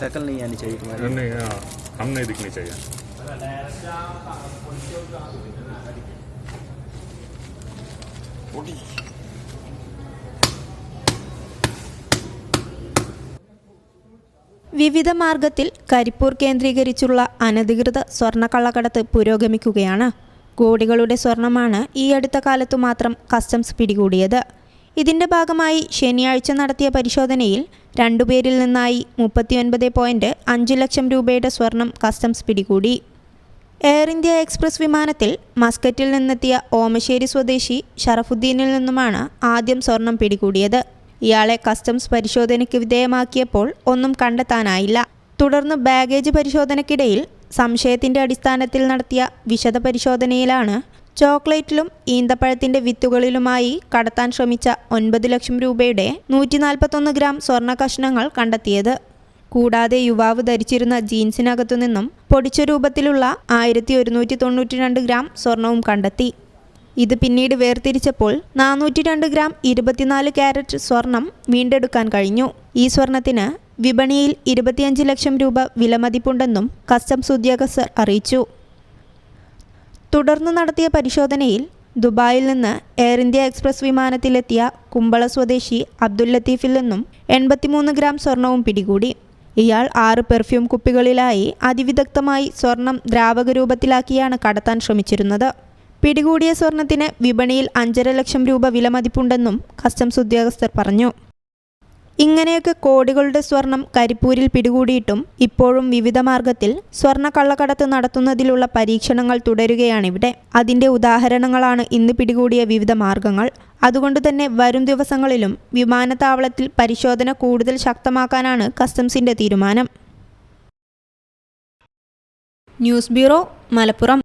शकल नहीं आनी चाहिए तुम्हारी नहीं हाँ, हम नहीं दिखनी चाहिए വിവിധ മാർഗത്തിൽ കരിപ്പൂർ കേന്ദ്രീകരിച്ചുള്ള അനധികൃത സ്വർണ്ണക്കള്ളക്കടത്ത് പുരോഗമിക്കുകയാണ് കോടികളുടെ സ്വർണമാണ് ഈ അടുത്ത കാലത്തു മാത്രം കസ്റ്റംസ് പിടികൂടിയത് ഇതിന്റെ ഭാഗമായി ശനിയാഴ്ച നടത്തിയ പരിശോധനയിൽ രണ്ടുപേരിൽ നിന്നായി മുപ്പത്തിയൊൻപത് പോയിന്റ് അഞ്ച് ലക്ഷം രൂപയുടെ സ്വർണം കസ്റ്റംസ് പിടികൂടി. എയർ ഇന്ത്യ എക്സ്പ്രസ് വിമാനത്തിൽ മസ്കറ്റിൽ നിന്നെത്തിയ ഓമശ്ശേരി സ്വദേശി ഷറഫുദ്ദീനിൽ നിന്നുമാണ് ആദ്യം സ്വർണം പിടികൂടിയത്. ഇയാളെ കസ്റ്റംസ് പരിശോധനയ്ക്ക് വിധേയമാക്കിയപ്പോൾ ഒന്നും കണ്ടെത്താനായില്ല. തുടർന്ന് ബാഗേജ് പരിശോധനയ്ക്കിടയിൽ സംശയത്തിന്റെ അടിസ്ഥാനത്തിൽ നടത്തിയ വിശദ പരിശോധനയിലാണ് ചോക്ലേറ്റിലും ഈന്തപ്പഴത്തിന്റെ വിത്തുകളിലുമായി കടത്താൻ ശ്രമിച്ച ഒൻപത് ലക്ഷം രൂപയുടെ നൂറ്റി നാൽപ്പത്തൊന്ന് ഗ്രാം സ്വർണ കഷ്ണങ്ങൾ കണ്ടെത്തിയത്. കൂടാതെ യുവാവ് ധരിച്ചിരുന്ന ജീൻസിനകത്തു നിന്നും പൊടിച്ച രൂപത്തിലുള്ള ആയിരത്തി ഒരുന്നൂറ്റി തൊണ്ണൂറ്റി രണ്ട് ഗ്രാം സ്വർണവും കണ്ടെത്തി. ഇത് പിന്നീട് വേർതിരിച്ചപ്പോൾ നാനൂറ്റി രണ്ട് ഗ്രാം ഇരുപത്തിനാല് ക്യാരറ്റ് സ്വർണം വീണ്ടെടുക്കാൻ കഴിഞ്ഞു. ഈ സ്വർണത്തിന് വിപണിയിൽ ഇരുപത്തിയഞ്ച് ലക്ഷം രൂപ വിലമതിപ്പുണ്ടെന്നും കസ്റ്റംസ് ഉദ്യോഗസ്ഥർ അറിയിച്ചു. തുടർന്ന് നടത്തിയ പരിശോധനയിൽ ദുബായിൽ നിന്ന് എയർ ഇന്ത്യ എക്സ്പ്രസ് വിമാനത്തിലെത്തിയ കുമ്പള സ്വദേശി അബ്ദുൽ ലത്തീഫിൽ നിന്നും എൺപത്തിമൂന്ന് ഗ്രാം സ്വർണവും പിടികൂടി. ഇയാൾ ആറ് പെർഫ്യൂം കുപ്പികളിലായി അതിവിദഗ്ധമായി സ്വർണം ദ്രാവക രൂപത്തിലാക്കിയാണ് കടത്താൻ ശ്രമിച്ചിരുന്നത്. പിടികൂടിയ സ്വർണത്തിന് വിപണിയിൽ അഞ്ചര ലക്ഷം രൂപ വിലമതിപ്പുണ്ടെന്നും കസ്റ്റംസ് ഉദ്യോഗസ്ഥർ പറഞ്ഞു. ഇങ്ങനെയൊക്കെ കോടികളുടെ സ്വർണം കരിപ്പൂരിൽ പിടികൂടിയിട്ടും ഇപ്പോഴും വിവിധ മാർഗത്തിൽ സ്വർണ കള്ളക്കടത്ത് നടത്തുന്നതിലുള്ള പരീക്ഷണങ്ങൾ തുടരുകയാണിവിടെ. അതിന്റെ ഉദാഹരണങ്ങളാണ് ഇന്ന് പിടികൂടിയ വിവിധ മാർഗങ്ങൾ. അതുകൊണ്ട് തന്നെ വരും ദിവസങ്ങളിലും വിമാനത്താവളത്തിൽ പരിശോധന കൂടുതൽ ശക്തമാക്കാനാണ് കസ്റ്റംസിന്റെ തീരുമാനം. News bureau Malappuram.